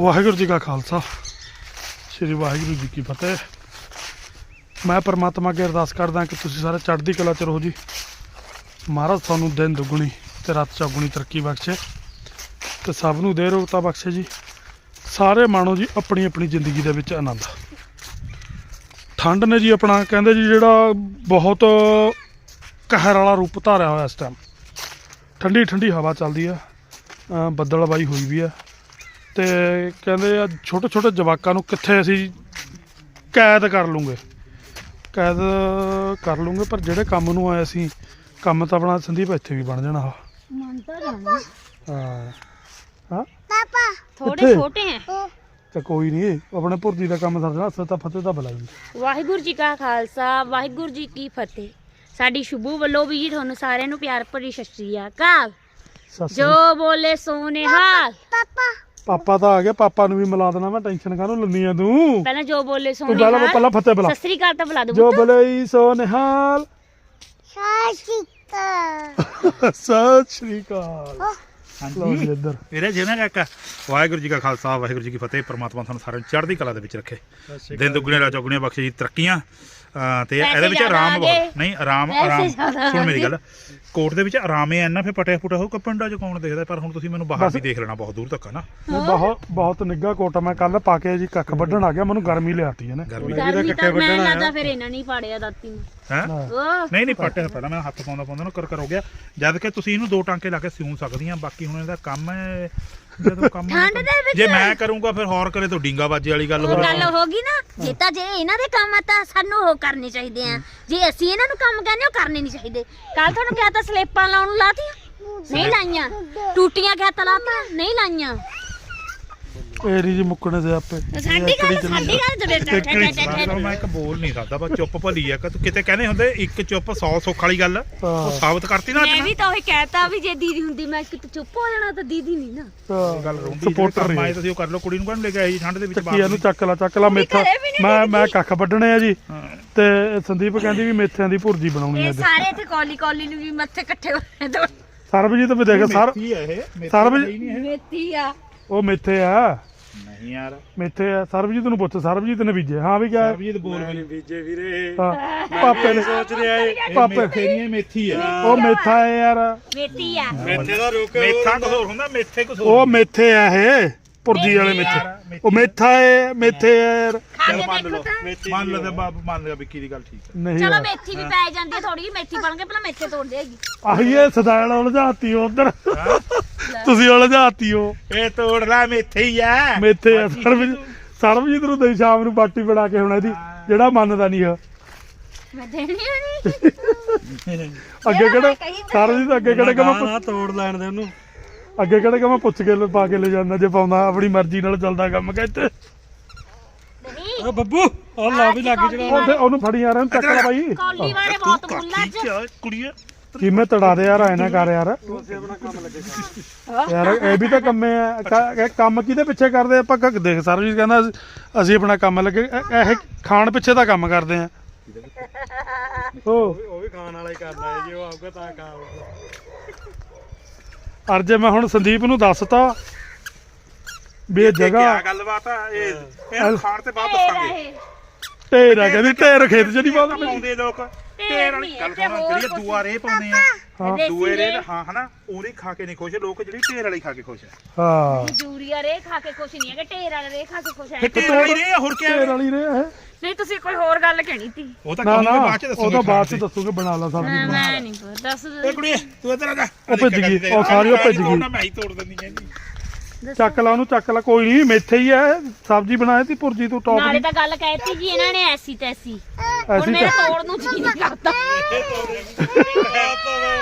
ਵਾਹਿਗੁਰੂ ਜੀ ਕਾ ਖਾਲਸਾ। ਸ੍ਰੀ ਵਾਹਿਗੁਰੂ ਜੀ ਕੀ ਫਤਿਹ। ਮੈਂ ਪਰਮਾਤਮਾ ਅੱਗੇ ਅਰਦਾਸ ਕਰਦਾ ਕਿ ਤੁਸੀਂ ਸਾਰੇ ਚੜ੍ਹਦੀ ਕਲਾ ਚ ਰਹੋ ਜੀ। ਮਹਾਰਾਜ ਤੁਹਾਨੂੰ ਦਿਨ ਦੁੱਗਣੀ ਤੇ ਰਾਤ ਚੌਗੁਣੀ ਤਰੱਕੀ ਬਖਸ਼ੇ ਤੇ ਸਭ ਨੂੰ ਦੇ ਰੋਗਤਾ ਬਖਸ਼ੇ ਜੀ। ਸਾਰੇ ਮਾਣੋ ਜੀ ਆਪਣੀ ਆਪਣੀ ਜ਼ਿੰਦਗੀ ਦੇ ਵਿੱਚ ਆਨੰਦ। ਠੰਡ ਨੇ ਜੀ ਆਪਣਾ ਕਹਿੰਦੇ ਜੀ ਜਿਹੜਾ ਬਹੁਤ ਕਹਿਰ ਵਾਲਾ ਰੂਪ ਧਾਰਿਆ ਹੋਇਆ ਇਸ ਟਾਈਮ ਠੰਡੀ ਠੰਡੀ ਹਵਾ ਚੱਲਦੀ ਆ। ਅਹ ਬੱਦਲਬਾਈ ਹੋਈ ਵੀ ਆ। ਤੇ ਕਹਿੰਦੇ ਆ ਛੋਟੇ ਛੋਟੇ ਜਵਾਕਾਂ ਨੂੰ ਕਿੱਥੇ ਅਸੀਂ ਕੈਦ ਕਰ ਲੂੰਗੇ। ਕੈਦ ਕਰ ਲੂੰਗੇ ਪਰ ਜਿਹੜੇ ਕੰਮ ਨੂੰ ਆਏ ਅਸੀਂ ਕੰਮ ਤਾਂ ਆਪਣਾ ਸੰਦੀਪ ਇੱਥੇ ਵੀ ਬਣ ਜਾਣਾ ਹਾਂ। ਹਾਂ? ਪਾਪਾ। ਥੋੜੇ? ਛੋਟੇ ਹੈ। ਤੇ ਕੋਈ ਨਹੀਂ ਆਪਣੇ ਭੁਰਜੀ ਦਾ ਕੰਮ ਸਰ ਜਾਣਾ ਅਸਾਂ ਤਾਂ ਫਤਿਹ ਤਾਂ ਬੁਲਾਈ ਵਾਹਿਗੁਰੂ ਜੀ ਕਾ ਖਾਲਸਾ ਵਾਹਿਗੁਰੂ ਜੀ ਕੀ ਫਤਿਹ। ਸਾਡੀ ਸ਼ੁਭੂ ਵੱਲੋਂ ਵੀ ਜੀ ਤੁਹਾਨੂੰ ਸਾਰਿਆਂ ਨੂੰ ਪਿਆਰ ਭਰੀ ਸਤਿ ਸ਼੍ਰੀ ਅਕਾਲ। ਜੋ ਬੋਲੇ ਸੋਨੇ ਹਾਲ। ਪਾਪਾ। ਪਾਪਾ ਤਾਂ ਆ ਗਿਆ ਪਾਪਾ ਨੂੰ ਵੀ ਮਿਲਾ ਦੇਣਾ ਮੈਂ ਟੈਨਸ਼ਨ ਕਾਹਨੂੰ ਲੰਨੀ ਆ ਤੂੰ? ਪਹਿਲਾਂ ਜੋ ਬੋਲੇ ਤੂੰ ਪਹਿਲਾਂ ਫਤਿਹ ਬੁਲਾ। ਸਤਿ ਸ਼੍ਰੀ ਅਕਾਲ ਤਾਂ ਬੁਲਾ ਦੋ ਜੋ ਬਲੇ ਸੋ ਨਿਹਾਲ ਸਾਸ਼ਿਕਾ ਸਤਿ ਸ਼੍ਰੀ ਅਕਾਲ। ਲਓ ਹਾਂਜੀ। ਜੀ ਇੱਧਰ। ਮੇਰੇ ਜਿਹਨਾਂ ਕਾਕਾ ਵਾਹਿਗੁਰੂ ਜੀ ਕਾ ਖਾਲਸਾ ਵਾਹਿਗੁਰੂ ਜੀ ਕੀ ਫਤਿਹ ਪ੍ਰਮਾਤਮਾ ਤੁਹਾਨੂੰ ਸਾਰਿਆਂ ਨੂੰ ਚੜ੍ਹਦੀ ਕਲਾ ਦੇ ਵਿੱਚ ਰੱਖੇ। ਦਿਨ ਦੁੱਗਣੇ ਰਾਤ ਚੌਗੁਣੇ ਬਖਸ਼ੇ ਜੀ ਤਰੱਕੀਆਂ। ਅਹ ਤੇ ਪੈਸੇ ਇਹਦੇ ਵਿੱਚ ਜ਼ਿਆਦਾ ਆਰਾਮ ਆ ਬਹੁਤ। ਨਹੀਂ ਆਰਾਮ ਪੈਸੇ ਆਰਾਮ। ਜ਼ਿਆਦਾ ਸੁਣ ਆ ਮੇਰੀ। ਗੱਲ। ਕੋਰਟ ਦੇ ਵਿੱਚ ਆਰਾਮ ਹੈ ਨਾ ਫਿਰ ਪਟਿਆ ਪੁਟਿਆ ਹੋ ਪਿੰਡਾਂ 'ਚ ਕੌਣ ਦੇਖਦਾ? ਪਰ ਹੁਣ ਤੁਸੀਂ ਮੈਨੂੰ ਬਾਹਰ ਵੀ ਦੇਖ ਲੈਣਾ ਬਹੁਤ ਦੂਰ ਤੱਕ ਨਾ। ਇਹ ਬਹੁਤ ਬਹੁਤ ਨਿੱਘਾ ਕੋਟ ਆ ਮੈਂ ਕੱਲ ਪਾ ਕੇ ਜੀ ਕੱਖ ਵੱਢਣ ਆ ਗਿਆ ਮੈਨੂੰ ਗਰਮੀ ਲਿਆਤੀ ਇਹਨੇ। ਗਰਮੀ ਗਰਮੀ ਤਾਂ ਮੈਂ ਲੱਗਦਾ ਫਿਰ ਇਹਨਾਂ ਨਹੀਂ ਪਾੜਿਆ ਦਾਤੀ ਨੂੰ। ਹੈ? ਹਾਂ। ਉਹ ਨਹੀਂ ਨਹੀਂ ਪਟਿਆ ਪਹਿਲਾਂ ਮੈਂ ਹੱਥ ਪਾਉਂਦਾ ਪਾਉਂਦਾ ਨਾ ਕਰ ਕਰ ਹੋ ਗਿਆ। ਜਦ ਕਿ ਤੁਸੀਂ ਇਹਨੂੰ ਦੋ ਟਾਂਕੇ ਲਾ ਕੇ ਸਿਉਂ ਸਕਦੀਆਂ ਬਾਕੀ ਹੁਣ ਇਹਦਾ ਕੰਮ ਹੈ ਜਦੋਂ ਕੰਮ ਠੰਡ ਦੇ ਵਿੱਚ। ਜੇ ਮੈਂ ਕਰੂੰਗਾ ਫਿਰ ਹੋਰ ਕਰੇ ਤਾਂ ਡਿੰਗਾ ਬਾਜੇ ਵਾਲੀ ਗੱਲ ਹੋ ਉਹ ਗੱਲ ਹੋ ਗਈ ਨਾ ਜੇ ਤਾਂ ਜੇ ਇਹਨਾਂ ਦੇ ਕੰਮ ਆ ਤਾਂ ਸਾਨੂੰ ਉਹ ਕਰਨੇ ਚਾਹੀਦੇ ਆ। ਜੇ ਅਸੀਂ ਇਹਨਾਂ ਨੂੰ ਕੰਮ ਕਹਿੰਦੇ ਉਹ ਕਰਨੇ ਨਹੀਂ ਚਾਹੀਦੇ। ਕੱਲ ਤੁਹਾਨੂੰ ਕਿਹਾ ਤਾਂ ਸਲੇਪਾਂ ਲਾਉਣ ਨੂੰ ਲਾਤੀਆਂ? ਨਹੀਂ ਲਾਈਆਂ। ਟੂਟੀਆਂ ਕਿਹਾ ਤਾਂ ਲਾਤਾ ਨਹੀਂ ਲਾਈਆਂ। ਏਰੀ ਜੀ ਮੁੱਕਣੇ ਦੇ ਆਪੇ। ਸਾਡੀ ਗੱਲ ਸਾਡੀ ਗੱਲ ਜੜੇ ਚਲੋ ਮੈਂ ਇੱਕ ਬੋਲ ਨਹੀਂ ਸਕਦਾ ਬਸ ਚੁੱਪ ਭਲੀ ਆ। ਕਿ ਤੂੰ ਕਿਤੇ ਕਹਿੰਦੇ ਹੁੰਦੇ ਇੱਕ ਚੁੱਪ 100 ਸੁੱਖ ਵਾਲੀ ਗੱਲ। ਉਹ। ਸਾਬਤ ਕਰਤੀ ਨਾ ਮੈਂ ਮੈਂ ਵੀ ਤਾਂ ਉਹੀ ਕਹਿਤਾ ਵੀ ਜੇ ਦੀਦੀ ਹੁੰਦੀ ਮੈਂ ਕਿਤੇ ਚੁੱਪ ਹੋ ਜਾਣਾ ਤਾਂ ਦੀਦੀ ਨਹੀਂ ਨਾ। ਗੱਲ ਰੋਂਦੀ ਸਪੋਰਟਰ ਮਾਏ ਰਹੀ ਤੁਸੀਂ ਉਹ ਕਰ ਲਓ ਕੁੜੀ ਨੂੰ ਕਾਹਨੂੰ ਲੈ ਕੇ ਆਏ ਜੀ ਠੰਡ ਦੇ ਵਿੱਚ ਚੱਕੀ ਇਹਨੂੰ ਚੱਕ ਲਾ ਚੱਕ ਲਾ ਮੇਥਾ। ਮੈਂ ਮੈਂ ਕੱਖ ਵੱਢਣੇ ਆ ਜੀ। ਤੇ ਸੰਦੀਪ ਕਹਿੰਦੀ ਵੀ ਮੇਥਿਆਂ ਦੀ ਭੁਰਜੀ ਬਣਾਉਣੀ ਆ ਸਾਰੇ ਇੱਥੇ ਕੌਲੀ ਕੌਲੀ ਨੂੰ ਵੀ ਮੱਥੇ ਇਕੱਠੇ ਹੋਏ ਦੋ। ਸਰਬਜੀਤ ਵੀ ਦੇਖ ਸਰ ਮੇਥੀ ਹੈ ਇਹ ਮੇਥੀ ਸਾਰਾ ਵੀ- ਤਾਂ ਨਹੀਂ ਇਹ। ਮੇਥੀ ਆ। ਉਹ ਮੇਥੇ ਆ। ਨਹੀਂ ਯਾਰ। ਮੇਥੇ ਆ ਸਰਬਜੀਤ ਨੂੰ ਪੁੱਛ ਸਰਬਜੀਤ ਨੇ ਬੀਜੇ ਹਾਂ ਵੀ ਕਿਹਾ ਸਰਬਜੀਤ ਬੋਲ ਵੀ ਬੀਜੇ ਵੀਰੇ। ਹਾਂ ਪਾਪੇ ਨੇ ਸੋਚ ਰਿਹਾ ਏ ਪਾਪੇ। ਇਹ ਮੇਥੀ ਹੈ ਉਹ ਮੇਥਾ ਹੈ ਯਾਰ। ਮੇਥੀ ਆ। ਮੇਥੇ ਦਾ ਰੁਕ ਮੇਥਾ ਕੁਝ ਹੋਰ ਹੁੰਦਾ। ਮੇਥੇ ਕੁਝ ਉਹ ਮੇਥੇ ਆ ਇਹ। ਭੁਰਜੀ ਵਾਲੇ ਮੇਥੇ। ਉਹ ਮੇਥਾ ਹੈ ਮੇਥੇ ਯਾਰ। ਮੰਨ ਲਓ ਤਾਂ। ਮੰਨ ਲਓ ਤੇ ਬਾਪ ਮੰਨ ਲਿਆ ਵਿੱਕੀ ਦੀ ਗੱਲ ਠੀਕ ਹੈ। ਨਹੀਂ ਚਲੋ। ਮੇਥੀ ਵੀ ਪੈ ਜਾਂਦੀ ਹੈ ਥੋੜੀ ਮੇਥੀ ਬਣ ਕੇ ਪਹਿਲਾਂ ਮੇਥੇ ਤੋੜ ਦੇਗੀ। ਆਹੀ ਇਹ ਸਦਾਇਲ ਉਲਝਾਤੀ ਉਧਰ। ਤੁਸੀਂ ਉਲਝਾਤੀ ਹੋ ਇਹ ਤੋੜ ਲੈ ਮੇਥੇ ਹੀ ਆ ਮੇਥੇ ਆ ਸਰਬਜੀਤ ਸਰਬਜੀਤ ਨੂੰ ਦੇ ਸ਼ਾਮ ਨੂੰ ਪਾਰਟੀ ਬਣਾ ਕੇ ਹੁਣ ਇਹਦੀ ਜਿਹੜਾ ਮੰਨਦਾ ਨਹੀਂ ਆ ਮੈਂ ਦੇਣੀ ਨਹੀਂ ਅੱਗੇ ਕਿਹੜਾ? ਸਰਬਜੀਤ ਅੱਗੇ ਕਿਹੜਾ ਕਿ ਮੈਂ ਤੋੜ ਲੈਣ ਦੇ ਉਹਨੂੰ। ਅੱਗੇ ਕਿਹੜਾ ਕਿ ਮੈਂ ਪੁੱਛ ਕੇ ਪਾ ਕੇ ਲੈ ਜਾਂਦਾ ਜੇ ਪਾਉਂਦਾ ਆਪਣੀ ਮਰਜ਼ੀ ਨਾਲ ਚੱਲਦਾ ਕੰਮ ਕਹਿੰਦੇ ਨਹੀਂ। ਓ ਬੱਬੂ ਆ ਲਾ ਵੀ ਲੱਗ ਜਣਾ ਉਹਦੇ ਉਹਨੂੰ ਫੜੀ ਯਾਰ ਇਹਨੂੰ ਚੱਕ ਲੈ ਬਾਈ। ਕੌਲੀ ਵਾਲੇ ਬਹੁਤ ਮੁੱਲਾ ਚ। ਕੁੜੀਏ ਕਿਵੇਂ ਤੜਾ ਦੇ ਯਾਰ ਐ ਨਾ ਕਰ ਯਾਰ। ਯਾਰ ਇਹ ਵੀ ਤਾਂ ਕੰਮੇ ਆ। ਕੰਮ ਕਿਹਦੇ ਪਿੱਛੇ ਕਰਦੇ ਆਪਾਂ ਦੇਖ ਸਰਬਜੀਤ ਕਹਿੰਦਾ ਅਸੀਂ- ਅਸੀਂ ਆਪਣਾ ਕੰਮ ਲੱਗੇ। ਇਹ ਖਾਣ ਪਿੱਛੇ ਤਾਂ ਕੰਮ ਕਰਦੇ ਆ। ਉਹ ਉਹ ਵੀ ਖਾਣ ਵਾਲਾ ਹੀ ਕਰਨਾ ਏ ਜੇ ਉਹ ਆਊਗਾ ਤਾਂ ਖਾਊਗਾ ਅਰ ਜੇ ਮੈਂ ਹੁਣ ਸੰਦੀਪ ਨੂੰ ਦੱਸਤਾ ਵੀ ਇਹ ਜਗ੍ਹਾ ਕੀ ਗੱਲਬਾਤ ਆ? ਇਹ ਇਹ ਖਾਣ ਤੇ ਬਾਅਦ ਦੱਸਾਂਗੇ। ਢੇਰ ਆ ਕਹਿੰਦੀ ਢੇਰ ਖੇਤ ਚ ਨਹੀਂ ਪਾਉਂਦਾ ਪਾਉਂਦੇ ਲੋਕ। ਢੇਰ ਵਾਲੀ ਗੱਲ ਸੁਣ ਜਿਹੜੀ। ਦੂਆ ਰੇ ਪਾਉਂਦੇ ਆ। ਹਾਂ। ਦੂਏ ਰੇ ਰੇ। ਹਾਂ ਹਨਾ ਉਹਦੀ ਖਾ ਕੇ ਨਹੀਂ ਖੁਸ਼ ਲੋਕ ਜਿਹੜੀ ਢੇਰ ਵਾਲੀ ਖਾ ਕੇ ਖੁਸ਼ ਆ। ਹਾਂ। ਜੂਰੀਆ ਰੇ ਖਾ ਕੇ ਖੁਸ਼ ਨਹੀਂ ਹੈਗੇ ਢੇਰ ਵਾਲੇ ਰੇ ਖਾ ਕੇ ਖੁਸ਼ ਹੈ ਫਿਰ ਢੇਰ ਵਾਲੀ ਰੇ ਆ, ਹੋਰ ਕੀ ਢੇਰ ਵਾਲੀ ਰੇ ਇਹ। ਨਹੀਂ ਤੁਸੀਂ ਕੋਈ ਹੋਰ ਗੱਲ ਕਹਿਣੀ ਤੀ ਉਹ ਤਾਂ ਨਾ ਕਹੂੰਗਾ ਨਾ ਬਾਅਦ ਚ ਉਹ ਦੱਸੂਗਾ ਤਾਂ ਬਾਅਦ ਚ ਦੱਸੂਗੇ ਬਣਾ ਲਾ ਮੈਂ ਸਬਜ਼ੀ ਮੈਂ ਨਹੀਂ ਦੱਸ ਇਹ ਕੁੜੀ ਤੂੰ ਇੱਧਰ ਆ ਜਾ। ਉਹ ਭੱਜ ਗਈ, ਉਹ ਸਾਰੀ ਉਹ ਭੱਜ ਗਈ। ਮੈਂ ਹੀ ਤੋੜ ਦਿੰਦੀ ਕਹਿੰਦੀ ਚੱਕ ਲਾ ਉਹਨੂੰ ਚੱਕ ਲਾ ਕੋਈ ਨਹੀਂ ਮੇਥੇ ਹੀ ਐ ਸਬਜ਼ੀ ਬਣਾਏ ਤੀ ਭੁਰਜੀ ਤੂੰ ਟੌਪ ਨਾਲੇ ਦੀ ਤਾਂ ਗੱਲ ਕਹਿਤੀ ਜੀ ਇਹਨਾਂ ਨੇ ਐਸੀ ਤੈਸੀ। ਮੇਰਾ ਤਾਂ- ਤੋੜ ਨੂੰ ਜੀ ਨਹੀਂ ਕਰਦਾ।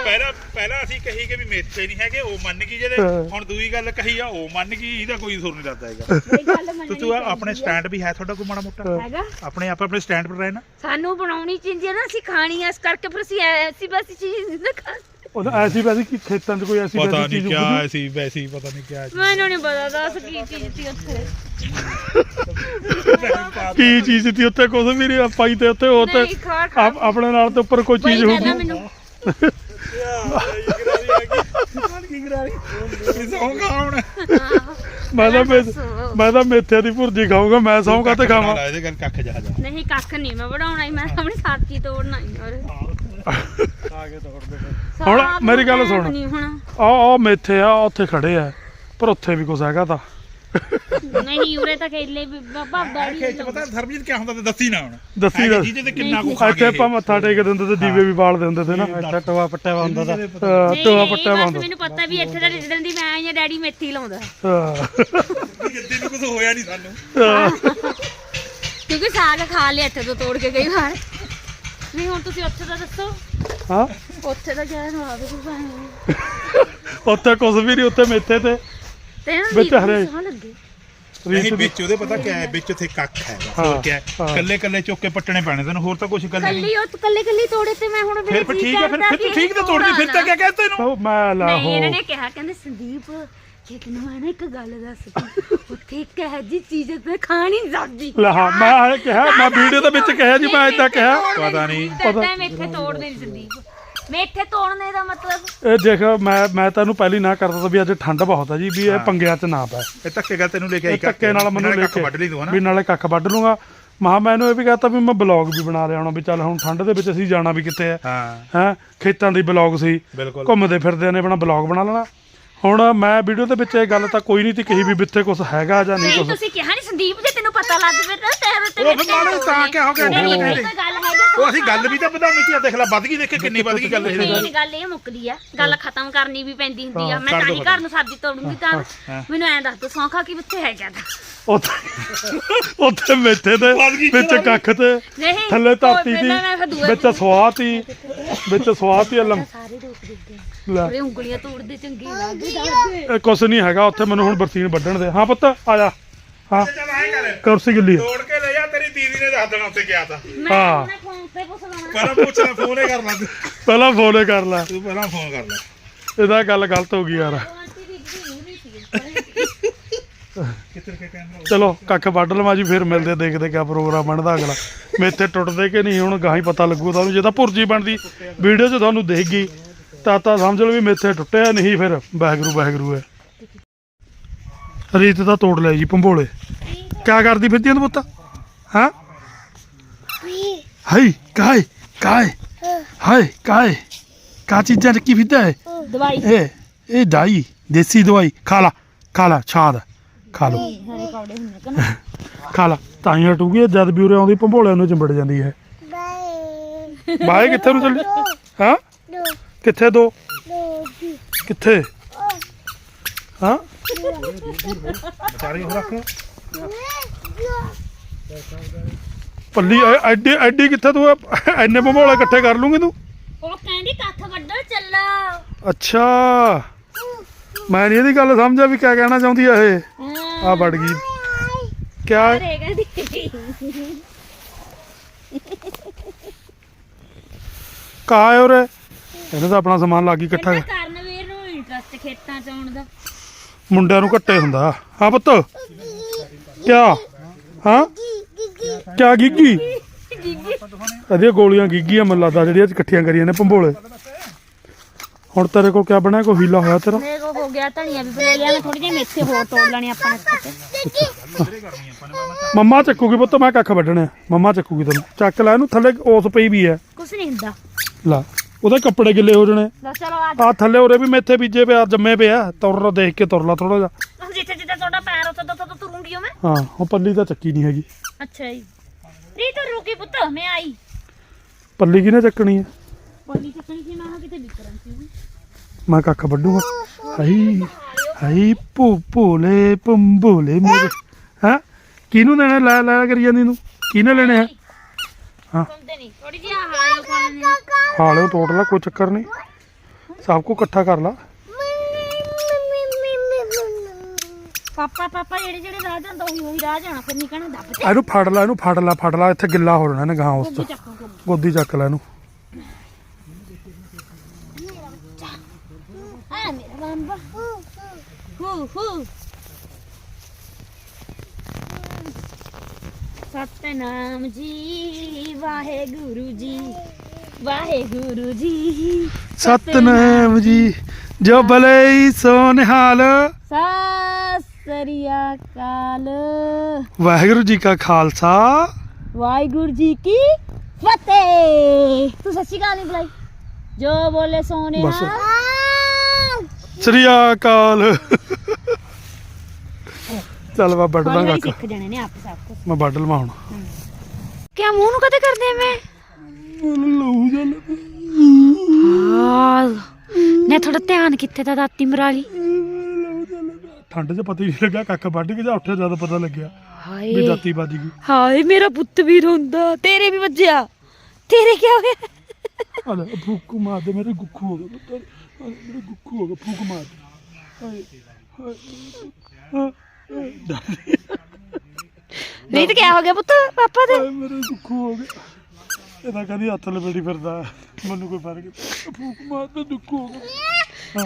ਪਹਿਲਾਂ ਪਹਿਲਾਂ ਅਸੀਂ ਕਹੀ ਕਿ ਵੀ ਮੇਥੇ ਨਹੀਂ ਹੈਗੇ ਉਹ ਮੰਨ ਗਈ ਜਿਹਦੇ ਹਾਂ। ਹੁਣ ਦੂਜੀ ਗੱਲ ਕਹੀ ਆ ਉਹ ਮੰਨ ਗਈ ਇਹਦਾ ਕੋਈ ਸੁਰ ਨਹੀਂ ਲੱਗਦਾ ਹੈਗਾ। ਕੋਈ ਗੱਲ ਮੰਨਣੀ ਤੂੰ ਤੂੰ ਆਪਣੇ ਸਟੈਂਡ ਵੀ ਹੈ ਤੁਹਾਡਾ ਕੋਈ ਮਾੜਾ ਮੋਟਾ? ਹੈਗਾ? ਆਪਣੇ ਆਪ ਆਪਣੇ ਸਟੈਂਡ ਪਰ ਰਹਿਣਾ। ਸਾਨੂੰ ਬਣਾਉਣੀ ਚਾਹੀਦੀ ਹੈ ਨਾ ਅਸੀਂ ਖਾਣੀ ਐ ਇਸ ਕਰਕੇ ਫਿਰ ਅਸੀਂ ਐਸੀ ਬੈਸੀ ਚੀਜ਼ ਨਹੀਂ ਨਾ ਉਹ ਐਸੀ ਵੈਸੀ ਕੀ ਖੇਤਾਂ 'ਚ ਕੋਈ ਐਸੀ ਵੈਸੀ ਚੀਜ਼ ਉੱਗਦੀ ਐਸੀ ਵੈਸੀ ਪਤਾ ਨਹੀਂ ਕਿਆ ਮੈਨੂੰ ਨਹੀਂ ਪਤਾ ਦੱਸ ਕੀ ਚੀਜ਼ ਸੀ ਉੱਥੇ। ਕੀ ਚੀਜ਼ ਸੀ ਉੱਤੇ ਕੁਝ ਵੀ ਨਹੀਂ ਪਾਈ ਤੇ ਉੱਤੇ ਉਹ ਤੇ ਨਹੀਂ ਖਾ ਖਾ। ਆਪ- ਆਪਣੇ ਨਾਲ ਤੇ ਉੱਪਰ ਕੋਈ ਚੀਜ਼ ਕਹਿੰਦਾ ਹੋਊਗੀ ਮੈਨੂੰ ਸੌਂਗਾ ਹੁਣ ਮੈਂ ਤਾਂ ਮੈਂ- ਦੱਸੋ। ਮੈਂ ਤਾਂ ਮੇਥੇ ਦੀ ਭੁਰਜੀ ਖਾਊਂਗਾ ਮੈਂ ਸੌਂਗਾ ਤੇ ਖਾਵਾਂ। ਇਹਦੇ ਕੱਖ ਜਾ ਜਾ। ਨਹੀਂ ਕੱਖ ਨਹੀਂ ਮੈਂ ਬਣਾਉਣਾ ਹੀ ਮੈਂ ਆਪਣੀ ਸਾਥੀ ਤੋੜਨਾ ਹੀ ਔਰ ਆ ਕੇ। ਹੁਣ ਸਾਗ ਮੇਰੀ ਗੱਲ ਸੁਣ। ਟਾਈਮ ਨਹੀਂ ਹੁਣ। ਆ ਆ ਮੇਥੇ ਆ ਉੱਥੇ ਖੜੇ ਆ ਪਰ ਉੱਥੇ ਵੀ ਕੁਛ ਹੈਗਾ ਤਾਂ। ਨਹੀਂ ਉਰੇ ਤਾਂ ਕੇਲੇ ਵੀ ਬਾਬਾ ਡੈਡੀ ਖੇਚ ਪਤਾ ਸਰਬਜੀਤ ਕੀ ਹੁੰਦਾ ਤੇ ਦੱਸੀ ਨਾ ਹੁਣ। ਦੱਸੀ ਹੈਗੇ ਦੱਸ। ਚੀਜ਼ ਤੇ ਕਿੰਨਾ ਕੁ ਖਾ ਇੱਥੇ ਗਏ ਆਪਾਂ ਮੱਥਾ ਟੇਕ ਦਿੰਦੇ ਤੇ ਦੀਵੇ ਵੀ ਬਾਲਦੇ ਹੁੰਦੇ ਤੇ ਨਾ। ਇੱਥੇ ਟੋਆ ਪੱਟਿਆ ਵਾ ਹੁੰਦਾ ਤਾਂ। ਅਹ, ਟੋਆ ਪੱਟਿਆ ਬੰਦ ਮੈਨੂੰ ਪਤਾ ਵੀ ਇੱਥੇ ਦਾ ਜਿੱਦਣ ਦੀ ਮੈਂ ਆਈ ਆ ਡੈਡੀ ਮੇਥੀ ਲਾਉਂਦਾ। ਜਿੱਦੇ ਨੂੰ ਕੁਝ ਹੋਇਆ ਨਹੀਂ ਸਾਨੂੰ। ਕਿਉਂਕਿ ਸਾਗ ਖਾ ਲਿਆ ਇੱਥੇ ਤੋਂ ਤੋੜ ਕੇ ਕਈ ਵਾਰ। ਨਹੀਂ ਹੁਣ ਤੁਸੀਂ ਉੱਥੇ ਦਾ ਦੱਸੋ। ਹਾਂ? ਉੱਥੇ ਦਾ ਕਿਆ ਜਵਾਬ ਹੈ ਉੱਥੇ ਕੁਛ ਵੀ ਨਹੀਂ ਉੱਥੇ ਮੇਥੇ ਤੇ। ਤੇ ਨਾ ਵਿੱਚ ਹਰੇ। ਲੱਗੇ। ਨਹੀਂ ਵਿੱਚ ਉਹਦੇ ਪਤਾ ਕੀ ਹੈ ਵਿੱਚ ਉੱਥੇ ਕੱਖ ਹੈ ਹੋਰ ਕੀ ਹੈ? ਹਾਂ। ਕੱਲੇ ਕੱਲੇ ਚੁੱਕ ਕੇ ਪੱਟਣੇ ਪੈਣੇ ਤੈਨੂੰ ਹੋਰ ਤਾਂ ਕੁਝ ਨਹੀਂ ਕੱਲੀ ਉਹ ਕੱਲੇ ਕੱਲੀ ਤੋੜੇ ਤੇ ਮੈਂ ਹੁਣ ਫਿਰ ਫਿਰ ਠੀਕ ਹੈ ਫਿਰ ਫਿਰ ਤੂੰ ਠੀਕ ਤੇ ਤੋੜਦੀ ਫਿਰ ਤਾਂ ਕੀ ਕਹਤੇ ਇਹਨੂੰ? ਉਹ ਮੈਂ ਲਾ ਨਹੀਂ ਹੋ ਇਹਨਾਂ ਨੇ ਕਿਹਾ ਕਹਿੰਦੇ ਸੰਦੀਪ ਜੇ ਤੈਨੂੰ ਮੈਂ ਨਾ ਇੱਕ ਗੱਲ ਦੱਸਦੀ ਉੱਥੇ ਇੱਕ ਇਹੋ ਜਿਹੀ ਚੀਜ਼ ਤੇ ਖਾਣੀ ਨਹੀਂ ਸਕਦੀ। ਲਾ ਹਾਂ, ਮੈਂ ਇਹ ਕਿਹਾ ਮੈਂ ਵੀਡੀਓ ਦੇ ਵਿੱਚ ਕਿਹਾ ਜੀ ਮੈਂ ਇਦਾਂ ਕਿਹਾ। ਪਤਾ ਨਹੀਂ। ਪਤਾ ਮੇਥੇ ਤੋੜਦੇ ਨਹੀਂ ਸੰਦੀਪ ਮੇਥੇ ਤੋੜਨੇ ਦਾ ਮਤਲਬ ਇਹ ਦੇਖ ਮੈਂ ਮੈਂ ਤੈਨੂੰ ਪਹਿਲੀ ਨਾ ਕਰਦਾ ਤਾਂ ਵੀ ਅੱਜ ਠੰਡ ਬਹੁਤ ਆ ਜੀ ਵੀ ਇਹ ਪੰਗਿਆਂ 'ਚ ਨਾ ਪੈ। ਇਹ ਧੱਕੇ ਗੱਲ ਤੈਨੂੰ ਲੈ ਕੇ ਆਈ ਇਹ ਧੱਕੇ ਨਾਲ ਮੈਨੂੰ ਲੈ ਕੱਖ ਕੇ ਵੱਢ ਲਈ ਤੂੰ ਹਨਾ। ਵੀ ਨਾਲੇ ਕੱਖ ਵੱਢ ਲੂੰਗਾ। ਮਹਾ ਮੈਨੂੰ ਇਹ ਵੀ ਕਹਤਾ ਵੀ ਮੈਂ ਬਲੌਗ ਵੀ ਬਣਾ ਲਿਆ ਹੁਣ ਵੀ ਚੱਲ ਹੁਣ ਠੰਡ ਦੇ ਵਿੱਚ ਅਸੀਂ ਜਾਣਾ ਵੀ ਕਿੱਥੇ ਹੈ। ਹਾਂ। ਹੈ ਖੇਤਾਂ ਦੀ ਬਲੌਗ ਸੀ। ਬਿਲਕੁਲ। ਘੁੰਮਦੇ ਫਿਰਦੇ ਨੇ ਆਪਣਾ ਬਲੌਗ ਬਣਾ ਲੈਣਾ। ਹੁਣ ਮੈਂ ਵੀਡੀਓ ਦੇ ਵਿੱਚ ਇਹ ਗੱਲ ਤਾਂ ਕੋਈ ਨਹੀਂ ਤੀ ਕਹੀ ਵੀ ਵਿੱਥੇ ਕੁਝ ਹੈਗਾ ਜਾਂ ਨਹੀਂ ਨਹੀਂ ਕੁਝ ਤੁਸੀਂ ਕਿਹਾ ਨਹੀਂ ਸੰਦੀਪ ਜੇ ਤੈਨੂੰ ਪਤਾ ਲੱਗ ਪਵੇ ਤਾਂ ਤੇਰੇ ਤੇ ਉਹ ਫਿਰ ਮਾੜਾ ਜਿਹਾ ਤਾਂ ਕਿਆ ਹੋ ਗਿਆ ਨਹੀਂ ਨਹੀਂ, ਇਹ ਤਾਂ ਗੱਲ ਹੈਗੀ ਉਹ ਅਸੀਂ ਗੱਲ ਵੀ ਤਾਂ ਵਧਾਉਣੀ ਸੀ ਆ ਦੇਖ ਲੈ ਵੱਧ ਗਈ ਦੇਖੇ ਕਿੰਨੀ ਵੱਧ ਗਈ ਗੱਲ ਇਹ। ਮੇਨ ਗੱਲ ਇਹ ਮੁੱਕਦੀ ਆ ਗੱਲ ਖਤਮ ਕਰਨੀ ਵੀ ਪੈਂਦੀ ਹੁੰਦੀ ਆ। ਮੈਂ ਤਾਂ ਹੀ। ਘਰ ਨੂੰ ਸਬਜ਼ੀ ਤੋੜੂੰਗੀ ਤਾਂ। ਮੈਨੂੰ ਐਂ ਦੱਸ ਦੋ ਸੌਂਖਾ ਕੀ ਉੱਥੇ ਹੈ ਕਿਆ ਤਾਂ ਉੱਥੇ ਉੱਥੇ ਮੇਥੇ ਦੇ ਵੱਧ ਗਈ ਵਿੱਚ ਕੱਖ ਤੇ ਨਹੀਂ ਥੱਲੇ ਉਹ ਧਰਤੀ ਪਹਿਲਾਂ ਮੈਂ ਫਿਰ ਦੀ ਦੂਏ ਵਿੱਚ ਸਵਾਹ ਤੀ ਵਿੱਚ ਸਵਾਹ ਤੀ ਲੰਮ ਰੋਕ ਦਿੰਦੇ ਆ। ਲੈ। ਉਹਦੇ ਉਂਗਲੀਆਂ ਤੋੜਦੇ ਚੰਗੇ ਲੱਗਦੇ ਦੱਸਦੇ ਇਹ ਕੁਛ ਨਹੀਂ ਹੈਗਾ ਉੱਥੇ ਮੈਨੂੰ ਹੁਣ ਬਰਸੀਨ ਵੱਢਣ ਦੇ। ਹਾਂ ਪੁੱਤ ਆ ਜਾ। ਹਾਂ। ਚੱਲ ਐਂ ਕਰ। ਕੁਰਸੀ ਗਿੱਲੀ। ਆ। ਤੋੜ ਕੇ ਲੈ ਜਾ ਤੇਰੀ ਦੀਦੀ ਨੇ ਦੱਸ ਦੇਣਾ ਉੱਥੇ ਗਿਆ ਤਾਂ। ਮੈਂ ਹਾਂ। ਉਹਨੇ ਫੋਨ ਤੇ ਪੁੱਛ ਲਾਉਣਾ ਪਹਿਲਾਂ ਪੁੱਛ ਲੈ ਫੋਨ ਹੀ ਕਰ ਲੈ ਤੂੰ। ਪਹਿਲਾਂ ਫੋਨ ਕਰ ਲੈ। ਤੂੰ ਪਹਿਲਾਂ ਫੋਨ ਕਰ ਲੈ। ਇਹਦਾ ਗੱਲ ਗਲਤ ਹੋ ਗਈ ਯਾਰ। ਆਂਟੀ ਦੀ ਵੀ ਨਹੀਂ ਸੀ ਕਿੱਥੇ ਕੇ ਕੈਮਰਾ ਚਲੋ ਕੱਖ ਵੱਢ ਲਵਾਂ ਜੀ ਫਿਰ ਮਿਲਦੇ ਦੇਖਦੇ ਕਿਆ ਪ੍ਰੋਗਰਾਮ ਬਣਦਾ ਅਗਲਾ। ਮੇਥੇ ਟੁੱਟਦੇ ਕਿ ਨਹੀਂ ਹੁਣ ਗਾਹਾਂ ਹੀ ਪਤਾ ਲੱਗੂ ਤੁਹਾਨੂੰ ਜੇ ਤਾਂ ਭੁਰਜੀ ਬਣਦੀ। ਵੀਡੀਓ 'ਚ ਤੁਹਾਨੂੰ ਦੇਖ ਗਈ ਤਾਂ ਤਾਂ ਸਮਝ ਲਓ ਵੀ ਮੇਥੇ ਟੁੱਟਿਆ ਨਹੀਂ ਫਿਰ। ਵਾਹਿਗੁਰੂ ਵਾਹਿਗੁਰੂ ਹੈ। ਰੀਤ ਤਾਂ ਤੋੜ ਲਿਆ ਜੀ ਭੰਬੋਲੇ ਕਿਆ ਕਰਦੀ ਫਿਰਦੀ ਤੂੰ ਪੁੱਤ? ਹਾਂ? ਹਾਈ ਕਾਏ ਕਾਏ ਹਾਏ ਕਾਏ। ਕਾ ਚੀਜ਼ਾਂ ਰੱਖੀ ਫਿਰਦਾ ਹੈ ਦਵਾਈ। ਇਹ ਇਹ ਡਾਈ ਦੇਸੀ ਦਵਾਈ। ਖਾ ਲਾ ਖਾ ਲਾ ਛਾਦ। ਖਾ ਲੋ ਖਾ ਲਾ। ਤਾਂ ਹੀ ਹਟੂਗੀ ਜਦ ਵੀ ਉਰੇ ਆਉਂਦੀ ਭੰਬੋਲਿਆਂ ਨੂੰ ਚਿੰਬੜ ਜਾਂਦੀ ਹੈ। ਬਾਏ। ਕਿੱਥੇ ਨੂੰ ਚੱਲੀ? ਹਾਂ? ਕਿੱਥੇ ਦੋ? ਕਿੱਥੇ? ਹਾਂ? ਵਿਚਾਰੀ ਹੋ ਰੱਖ ਪੱਲੀ ਐ- ਐਡੀ ਐਡੀ ਕਿੱਥੇ ਤੂੰ? ਐਨੇ ਭੰਬੋਲੇ ਇਕੱਠੇ ਕਰ ਲੂੰਗੀ ਤੂੰ? ਉਹ ਕਹਿੰਦੀ ਕੱਖ ਵੱਢਣ ਚੱਲਾ। ਅੱਛਾ। ਮੈਂ ਨਹੀਂ ਇਹਦੀ ਗੱਲ ਸਮਝਿਆ ਵੀ ਕਿਆ ਕਹਿਣਾ ਚਾਹੁੰਦੀ ਆ ਇਹ। ਆ ਵੜ ਗਈ। ਕਿਆ? ਕਾ ਹੈ ਉਰੇ? ਇਹਨੇ ਤਾਂ ਆਪਣਾ ਸਮਾਨ ਲਾ ਕੇ ਇਕੱਠਾ ਕਹਿੰਦਾ ਕਰਨਵੀਰ ਨੂੰ ਇੰਟਰਸਟ ਖੇਤਾਂ ਚ ਆਉਣ ਦਾ। ਮੁੰਡਿਆਂ ਨੂੰ ਘੱਟੇ ਹੁੰਦਾ। ਹਾਂ ਪੁੱਤ। ਕਿਆ? ਹਾਂ? ਕਿਆ ਗਿੱਗੀ? ਇਹਦੀਆਂ ਗੋਲੀਆਂ ਗਿੱਗੀਆਂ ਮੈਨੂੰ ਲੱਗਦਾ ਜਿਹੜੀਆਂ ਅੱਜ ਇਕੱਠੀਆਂ ਕਰੀਆਂ ਨੇ ਭੰਬੋਲੇ ਹੁਣ ਤੇਰੇ ਕੋਲ ਕਿਆ ਬਣਿਆ? ਕੋਈ ਹੀਲਾ ਹੋਇਆ ਤੇਰਾ? ਮੇਰੇ ਕੋ ਹੋ ਗਿਆ ਧਨੀਆ ਵੀ ਬਣਾ ਲਿਆ। ਮੈਂ ਥੋੜੀ ਜਿਹੀ ਮੇਥੇ ਹੋਰ ਤੋੜ ਲੈਣੇ ਆਪਾਂ ਨੇ ਮੰਮਾ ਚੱਕੂਗੀ ਪੁੱਤ ਮੈਂ ਕੱਖ ਵੱਢਣੇ। ਮੰਮਾ ਚੱਕੂਗੀ ਤੈਨੂੰ। ਚੱਕ ਲੈ ਇਹਨੂੰ ਥੱਲੇ ਓਸ ਪਈ ਵੀ ਹੈ। ਕੁਛ ਨਹੀਂ ਹੁੰਦਾ। ਲਾ। ਉਹਦੇ ਕੱਪੜੇ ਗਿੱਲੇ ਹੋ ਜਾਣੇ। ਲਓ ਚਲੋ ਆ ਆ ਥੱਲੇ ਉਰੇ ਵੀ ਮੇਥੇ ਬੀਜੇ ਪਿਆ ਜੰਮੇ ਪਿਆ ਤੁਰ ਦੇਖ ਕੇ ਤੁਰ ਲਾ ਥੋੜਾ ਜਿਹਾ। ਜਿੱਥੇ ਜਿੱਥੇ ਤੁਹਾਡਾ ਪੈਰ ਉੱਥੇ ਤੋਂ ਤੋਂ ਤੁਰੂੰਗੀ ਓ ਮੈਂ। ਹਾਂ ਉਹ ਪੱਲੀ ਤਾਂ ਚੱਕੀ ਨਹੀਂ ਹੈਗੀ। ਅੱਛਾ ਜੀ। ਰੀ ਤੂੰ ਰੁਕੀ ਪੁੱਤ ਮੈਂ ਆਈ। ਪੱਲੀ ਕਿਹਨੇ ਚੱਕਣੀ ਹੈ? ਪੋਲੀ ਚੱਕਣੀ ਸੀ ਮੈਂ ਕਿਤੇ ਵਿਕਰਨ ਸੀ ਮੈਂ ਕੱਖ ਵੱਢੂਗਾ। ਹਾਈ ਹਾਈ ਭੂ ਭੋਲੇ ਪੰਬੋਲੇ ਮੇਰੇ। ਹਾਂ? ਕਿਹਨੂੰ ਦੇਣਾ ਲੈ ਲੈ ਕਰੀ ਜਾਂਦੀ ਨੂੰ ਕਿਹਨੇ ਲੈਣੇ ਆ? ਹਾਂ। ਸੁਣਦੇ ਨਹੀਂ। ਥੋੜੀ ਜਿਹੀ ਤੋੜ ਲਾ ਕੋਈ ਚੱਕਰ ਨਹੀਂ। ਸਭ ਕੁ ਇਕੱਠਾ ਕਰ ਲਾ। ਪਾਪਾ ਪਾਪਾ ਜਿਹੜੇ ਜਿਹੜੇ ਰਾਹ ਜਾਂਦਾ ਉਹੀ ਉਹੀ ਰਾਹ ਜਾਣਾ ਫਿਰ ਨਹੀਂ ਕਹਿਣਾ ਦੱਬ ਤੇ। ਇਹਨੂੰ ਫੜ ਲੈ ਇਹਨੂੰ ਫੜ ਲੈ ਫੜ ਲੈ ਇੱਥੇ ਗਿੱਲਾ ਹੋ ਜਾਣਾ ਇਹਨੇ ਗਾਂ ਉਸ ਚੱਕੋ ਗੋਭੀ। ਗੋਦੀ ਚੱਕ ਲੈ ਇਹਨੂੰ। ਆ ਮੇਰਾ ਬੰਬਾ ਹੂ ਹੂ। ਸਤਨਾਮ ਜੀ ਵਾਹਿਗੁਰੂ ਜੀ ਵਾਹਿਗੁਰੂ ਜੀ ਸਤਨਾਮ ਜੀ ਜੋ ਭਲੇ ਸੋ ਨਿਹਾਲ। ਸਤਿ ਸ੍ਰੀ ਅਕਾਲ। ਵਾਹਿਗੁਰੂ ਜੀ ਕਾ ਖਾਲਸਾ। ਵਾਹਿਗੁਰੂ ਜੀ ਕੀ ਫਤਿਹ। ਤੂੰ ਸੱਚੀ ਗੱਲ ਨਹੀਂ ਬੁਲਾਈ? ਜੋ ਬੋਲੇ ਸੋਨੇ ਬਸ। ਸ੍ਰੀ ਅਕਾਲ। ਚੱਲ ਵਾ ਸਿੱਖ ਜਾਣੇ ਨੇ ਆਪ ਸਭ ਕੁਝ ਮੈਂ ਵੱਢ ਲਵਾਂ ਹੁਣ। ਕਿਆ ਮੂੰਹ ਨੂੰ ਕਦੇ ਕਰਦੇ ਮੈਂ? ਲਹੂ ਜਲ ਹਾਂ। ਨੇ ਥੋੜਾ ਧਿਆਨ ਕਿੱਥੇ ਦਾ ਦਾਤੀ ਮਰਾਲੀ। ਠੰਡ 'ਚ ਪਤਾ ਹੀ ਨਹੀਂ ਲੱਗਾ ਕੱਖ ਵੱਢ ਕੇ ਜਾਂ ਉੱਠਿਆ ਜਦ ਪਤਾ ਲੱਗਿਆ ਵੀ ਹਾਏ ਦਾਤੀ ਵੱਜ ਗਈ। ਹਾਏ ਮੇਰਾ ਪੁੱਤ ਵੀ ਰੋਂਦਾ ਤੇਰੇ ਵੀ ਵੱਜਿਆ। ਤੇਰੇ ਕੀ ਹੋਇਆ? ਆ ਲੈ ਫੂਕ ਮਾਰ ਦੇ ਮੇਰੇ ਗੁੱਖੂ ਹੋ ਗਿਆ ਪੁੱਤਰ ਆ ਲੈ, ਮੇਰੇ ਗੁੱਖੂ ਹੋ ਗਿਆ ਫੂਕ ਮਾਰ ਦੇ। ਹਾਏ ਹਾਏ। ਨਹੀਂ ਤੇ ਕਿਆ ਹੋ ਗਿਆ ਪੁੱਤ ਪਾਪਾ ਦੇ ਹਾਏ, ਮੇਰੇ ਗੁੱਖੂ ਹੋ ਗਿਆ ਇਹਦਾ ਕਹਿੰਦੀ ਹੱਥ ਲਪੇੜੀ ਫਿਰਦਾ ਮੈਨੂੰ ਕੋਈ ਫ਼ਰਕ ਨਹੀਂ। ਫੂਕ ਮਾਰ ਤੇ ਦੁੱਖ ਹੋ ਗਿਆ।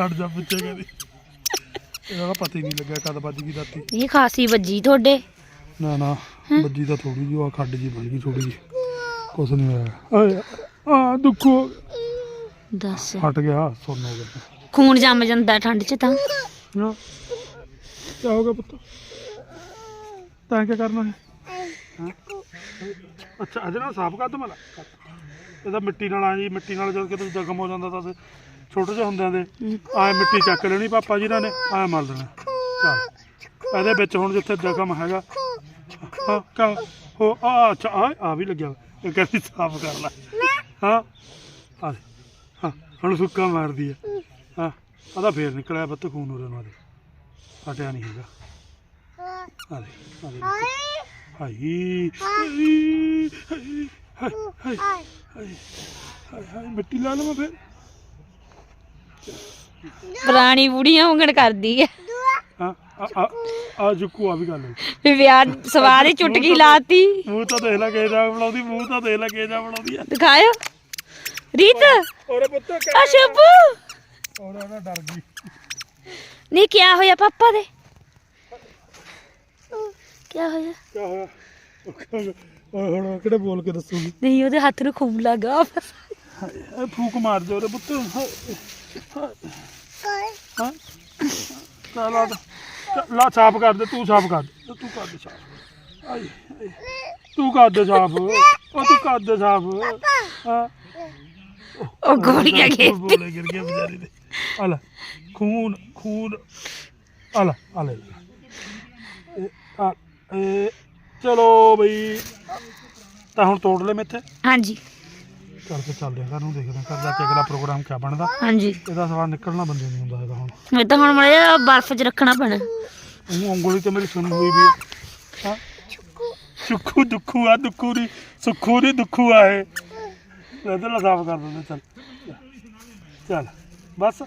ਹਟ ਜਾ ਪਿੱਛੇ ਕਹਿੰਦੀ। ਇਹਦਾ ਪਤਾ ਹੀ ਨਹੀਂ ਲੱਗਿਆ ਕਦ ਵੱਜ ਗਈ ਦਾਤੀ ਇਹ ਖਾਸੀ ਵੱਜੀ ਤੁਹਾਡੇ। ਨਾ ਨਾ ਵੱਜੀ ਤਾਂ ਥੋੜੀ ਜਿਹੀ ਆ ਖੱਡ ਜੀ ਬਣ ਗਈ ਥੋੜੀ ਜਿਹੀ। ਕੁਛ ਨਹੀਂ ਹੋਇਆ। ਆਏ ਆ ਦੁੱਖ ਹੋ ਗਿਆ। ਦੱਸ। ਹਟ ਗਿਆ ਸੁਣ ਹੋ ਗਿਆ। ਖੂਨ ਜੰਮ ਜਾਂਦਾ ਠੰਡ 'ਚ ਤਾਂ। ਕੀ ਹੋ ਗਿਆ ਪੁੱਤ? ਤਾਂ ਕੀ ਕਰਨਾ ਹੈ? ਹੈਂ? ਅੱਛਾ ਅਜੇ ਨਾ ਸਾਫ਼ ਕਰ ਦੋ ਮਲਾ ਇਹਦਾ ਮਿੱਟੀ ਨਾਲ ਆ ਜੀ, ਮਿੱਟੀ ਨਾਲ ਜਦ ਕਿਤੇ ਜ਼ਖਮ ਹੋ ਜਾਂਦਾ ਤਾਂ ਅਸੀਂ ਛੋਟੇ ਜਿਹੇ ਹੁੰਦਿਆਂ ਦੇ ਆਏ ਮਿੱਟੀ ਚੱਕ ਲੈਣੀ ਪਾਪਾ ਜੀ ਇਹਨਾਂ ਨੇ, ਆਏ ਮਲ ਦੇਣਾ ਚੱਲ, ਇਹਦੇ ਵਿੱਚ ਹੁਣ ਜਿੱਥੇ ਜ਼ਖਮ ਹੈਗਾ। ਹਾਂ ਕਾ ਹੋ, ਆ, ਅੱਛਾ, ਆ ਆ ਵੀ ਲੱਗਿਆ। ਵਾ। ਇਹ ਕਹਿੰਦੀ ਸਾਫ਼ ਕਰ ਲੈ। ਹਾਂ, ਆ ਲੈ। ਹਾਂ, ਹੁਣ ਸੁੱਕਾ ਮਾਰਦੀ ਹੈ। ਹਾਂ ਆਦਾ ਫੇਰ ਨਿਕਲਿਆ ਬੱਤ ਖੂਨ ਉਹਦੇ ਨਾਲ ਹਟਿਆ ਨਹੀਂ ਹੈਗਾ। ਹਾਈ ਹਾਈ ਹਾਈ ਹਾਈ ਹਾਈ ਹਾਈ ਮਿੱਟੀ ਲਾ ਲਵਾਂ ਫੇਰ। ਪੁਰਾਣੀ ਬੁੜੀਆਂ ਉਂਗਣ ਕਰਦੀ ਹੈ ਹਾਂ ਆ ਆ ਆ ਜੁਕੂ ਆ ਵੀ ਗੱਲ ਵੀ ਵਿਆਹ ਸਵਾਰ ਚੁਟਕੀ ਲਾਤੀ। ਮੂੰਹ ਤਾਂ ਦੇਖ ਲੈ ਕੇ ਜਾ ਬਣਾਉਂਦੀ ਮੂੰਹ ਤਾਂ ਦੇਖ ਲੈ ਕੇ ਜਾ ਬਣਾਉਂਦੀ ਆ। ਦਿਖਾਇਓ। ਰੀਤ ਔਰੇ ਪੁੱਤ ਆ ਸ਼ੁਭੂ। ਔਰੇ ਉਹਦਾ ਡਰ ਗਈ। ਨਹੀਂ ਕਿਆ ਹੋਇਆ ਪਾਪਾ ਦੇ? ਕਿਆ ਹੋਇਆ? ਕੀ ਹੋਇਆ? ਓਏ ਹੁਣ ਕਿਹੜੇ ਬੋਲ ਕੇ ਦੱਸੂਗੀ? ਨਹੀਂ ਉਹਦੇ ਹੱਥ ਨੂੰ ਖੂਨ ਲੱਗਾ ਇਹ ਫੂਕ ਮਾਰ ਦੇ ਉਹਦੇ ਪੁੱਤ। ਹਾਂ? ਚੱਲ ਆ ਚੱਲ, ਲਾ ਸਾਫ਼ ਕਰ ਦੇ ਤੂੰ ਸਾਫ਼ ਕਰ। ਦੇ ਤੂੰ ਕਰ ਦੇ ਸਾਫ਼ ਆਈ। ਤੂੰ ਕਰ ਦੇ ਸਾਫ਼ ਉਹ ਤੂੰ ਕਰ ਦੇ ਸਾਫ਼ ਹਾਂ? ਉਹ ਗੋਲੀਆਂ ਖੇਤੀ ਬੋਲੇ ਗਿਰ ਗਿਆ ਵਿਚਾਰੀ ਦੇ। ਆ ਲੈ ਖੂਨ ਖੂਨ ਆ ਲੈ ਆ ਲੈ ਇਹ, ਆ, ਇਹ, ਚਲੋ ਬਈ ਤਾਂ ਹੁਣ ਤੋੜ ਲੈ ਮੇਥੇ। ਹਾਂਜੀ। ਚੱਲ ਕੇ ਚੱਲਦੇ ਹਾਂ ਘਰ ਨੂੰ ਦੇਖਦੇ ਹਾਂ ਘਰ ਜਾ ਕੇ ਅਗਲਾ ਪ੍ਰੋਗਰਾਮ ਕਿਆ ਬਣਦਾ। ਹਾਂਜੀ। ਇਹਦਾ ਸਵਾਲ ਨਿਕਲਣਾ ਬੰਦੇ ਨਹੀਂ ਹੁੰਦਾ ਹੈਗਾ ਹੁਣ। ਇਹ ਤਾਂ ਹੁਣ ਮੜੇ ਬਰਫ਼ 'ਚ ਰੱਖਣਾ ਪੈਣਾ। ਉਹ ਉਂਗਲੀ ਤੇ ਮੇਰੀ ਸੁਣੀ ਹੋਈ ਵੀ ਹੈ। ਹਾਂ। ਸੁੱਖੂ ਦੁੱਖੂ ਆ ਦੁੱਖੂ ਦੀ ਸੁੱਖੂ ਦੀ ਦੁੱਖੂ ਆ ਇਹ। ਇਹਦਾ ਸਾਫ਼ ਕਰ ਦਿੰਦੇ ਚੱਲ। ਚੱਲ। ਬਸ?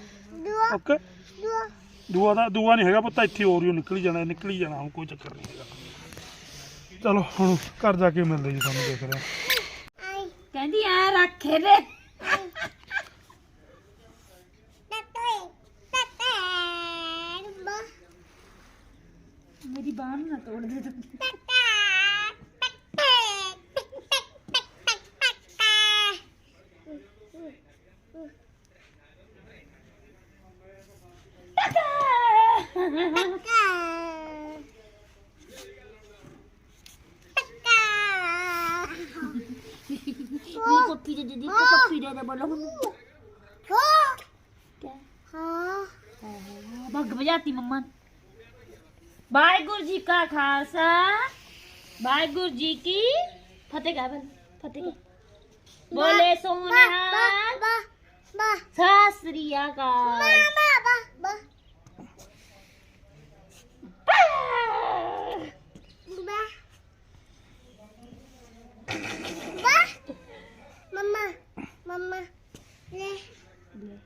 ਓਕੇ ਦੂਆ। ਦਾ ਦੂਆ ਨਹੀਂ ਹੈਗਾ ਪੁੱਤ ਇੱਥੇ ਹੋਰ ਹੀ ਨਿਕਲੀ ਜਾਣਾ ਨਿਕਲੀ ਜਾਣਾ ਹੁਣ ਕੋਈ ਚੱਕਰ ਨਹੀਂ ਹੈਗਾ। ਚਲੋ ਹੁਣ ਘਰ ਜਾ ਕੇ ਮਿਲਦੇ ਜੀ ਤੁਹਾਨੂੰ ਦੇਖ ਰਹੇ ਕਹਿੰਦੀ ਐ ਰੱਖੇ ਦੇ ਮੇਰੀ ਬਾਹ ਨਾ ਤੋੜ ਦੇ ਤੂੰ ਨੀ ਕੋਠੀ ਦੇ ਦੀਦੀ ਕੋਠੀ ਦੇ ਦੇ ਬੋਲੋ ਹੁਣ ਭੱਗ ਵਜਾਤੀ ਮੰਮਾ ਨੇ। ਵਾਹਿਗੁਰੂ ਜੀ ਕਾ ਖਾਲਸਾ ਵਾਹਿਗੁਰੂ ਜੀ ਕੀ ਫਤਿਹ ਗਾ ਬਲ ਫਤਿਹ ਗਾ। ਬੋਲੇ ਸੋਨਿਹਾਲ ਸਤਿ ਸ੍ਰੀ ਅਕਾਲ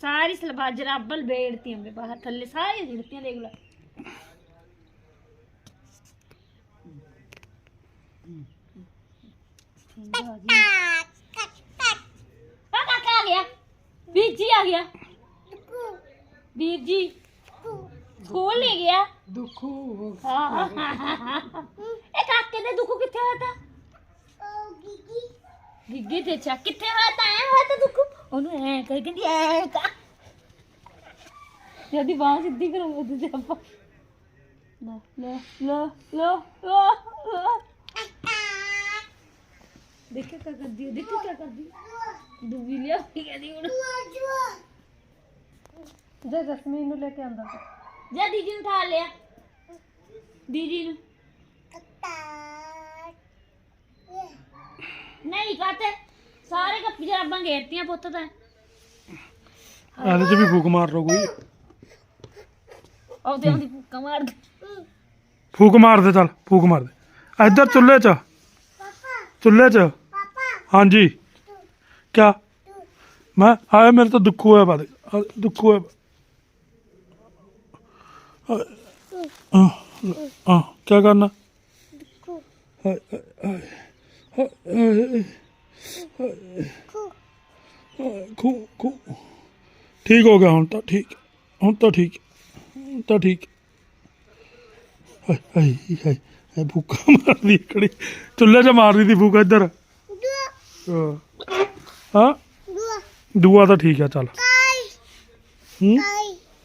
ਸਾਰੀ ਸਲਵਾ ਜਰਾਬਲ ਬੇੜਤੀ ਹਮੇ ਬਾਹਰ ਥੱਲੇ ਸਾਰੀ ਝਿੜਤੀਆਂ ਦੇਖ ਲਓ ਆ ਕਾਕਾ ਆ ਗਿਆ ਵੀਰ ਜੀ ਆ ਗਿਆ ਵੀਰ ਜੀ ਸਕੂਲ ਨਹੀਂ ਗਿਆ ਦੁੱਖੂ ਇਹ ਕਾਕੇ ਗਿੱਗੀ ਤੇ ਚਾ, ਕਿੱਥੇ ਹੋਇਆ ਤਾ? ਐ ਹੋਇਆ ਤਾ ਦੁੱਖ। ਉਹਨੂੰ ਐ ਕਹਿ ਕਹਿੰਦੀ, ਐ ਕਾ ਜਦੀ ਬਾਹ ਸਿੱਧੀ ਕਰੋ ਉਹਦੇ ਤੇ ਆਪਾਂ। ਲੈ ਲੈ ਲੈ ਲੈ ਲੈ ਦੇਖੇ ਕੀ ਕਰਦੀ ਹੈ ਦੇਖੇ ਕੀ ਕਰਦੀ ਹੈ। ਦੂਜੀ ਲਿਆ ਕਹਿੰਦੀ ਹੁਣ। ਜੇ ਜਸਮੀਨ ਨੂੰ ਲੈ ਕੇ ਆਂਦਾ ਜਾ ਦੀਦੀ ਨੂੰ ਠਾ ਲਿਆ। ਦੀਦੀ ਨੂੰ। ਨਹੀਂ ਕਾਤੇ ਸਾਰੇ ਕੱਪੀ ਜਰਾਬਾਂ ਘੇਰਤੀਆਂ ਪੁੱਤ ਤਾਂ ਇਹਦੇ 'ਚ ਵੀ ਫੂਕ ਮਾਰ ਲਓ ਕੋਈ ਉਹਦੇ ਉਹਦੀ ਭੁੱਕਾ ਮਾਰ ਦੇ ਫੂਕ ਮਾਰ ਦੇ ਚੱਲ ਫੂਕ ਮਾਰ ਦੇ ਇੱਧਰ ਚੁੱਲ੍ਹੇ 'ਚ ਚੁੱਲ੍ਹੇ 'ਚ ਹਾਂਜੀ ਕਿਆ ਮੈਂ ਆਇਆ ਮੇਰੇ ਤੋਂ ਦੁੱਖ ਹੋਇਆ ਬਾਦ ਦੁੱਖ ਹੋਇਆ ਆ ਆ ਕੀ ਕਰਨਾ ਹਾਏ, ਹਾਏ, ਹਾਏ, ਹਾਏ, ਹਾਏ, ਹਾਏ, ਖੂ ਖੂ। ਠੀਕ ਹੋ ਗਿਆ ਹੁਣ ਤਾਂ ਠੀਕ ਹੁਣ ਤਾਂ ਠੀਕ ਹੁਣ ਤਾਂ ਠੀਕ। ਹਾਏ ਹਾਏ ਹਾਏ ਇਹ ਭੁੱਖਾ ਮਾਰਦੀ ਖੜੀ ਚੁੱਲ੍ਹੇ 'ਚ ਮਾਰਦੀ ਦੀ ਫੂਕ ਇੱਧਰ। ਹਾਂ। ਦੂਆ ਤਾਂ ਠੀਕ ਆ ਚੱਲ।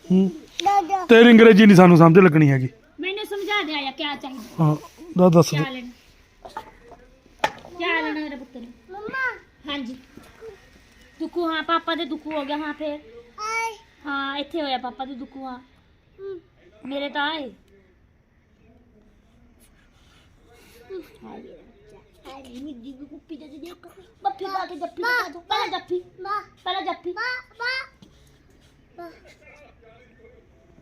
ਹੂੰ? ਤੇਰੀ ਅੰਗਰੇਜ਼ੀ ਨਹੀਂ ਸਾਨੂੰ ਸਮਝ ਲੱਗਣੀ ਹੈਗੀ। ਮੈਨੂੰ ਸਮਝਾ ਦੇ ਆਇਆ ਕਿਆ ਚਾਹੀਦਾ। ਹਾਂ ਦੱਸ ਦੇ ਕਿਆ ਲੈਣਾ ਕਿਆ ਲੈਣਾ ਮੇਰੇ ਪੁੱਤ ਨੇ ਮੰਮਾ ਹਾਂਜੀ। ਦੁੱਖੂ ਹਾਂ ਪਾਪਾ ਦੇ ਦੁੱਖੂ ਹੋ ਗਿਆ ਹਾਂ ਫੇਰ। ਹਾਂ ਇੱਥੇ ਹੋਇਆ ਪਾਪਾ ਦੇ ਦੁੱਖੂ ਹਾਂ। ਮੇਰੇ ਤਾਂ ਆਏ। ਮਿੱਡੀ ਦੀ ਕੁੱਪੀ ਦੇ ਦੇ ਬੱਫੀ ਪਾ ਕੇ ਜੱਫੀ। ਪਾ ਦੋ ਪਹਿਲਾਂ ਜੱਫੀ। ਪਹਿਲਾਂ ਜੱਫੀ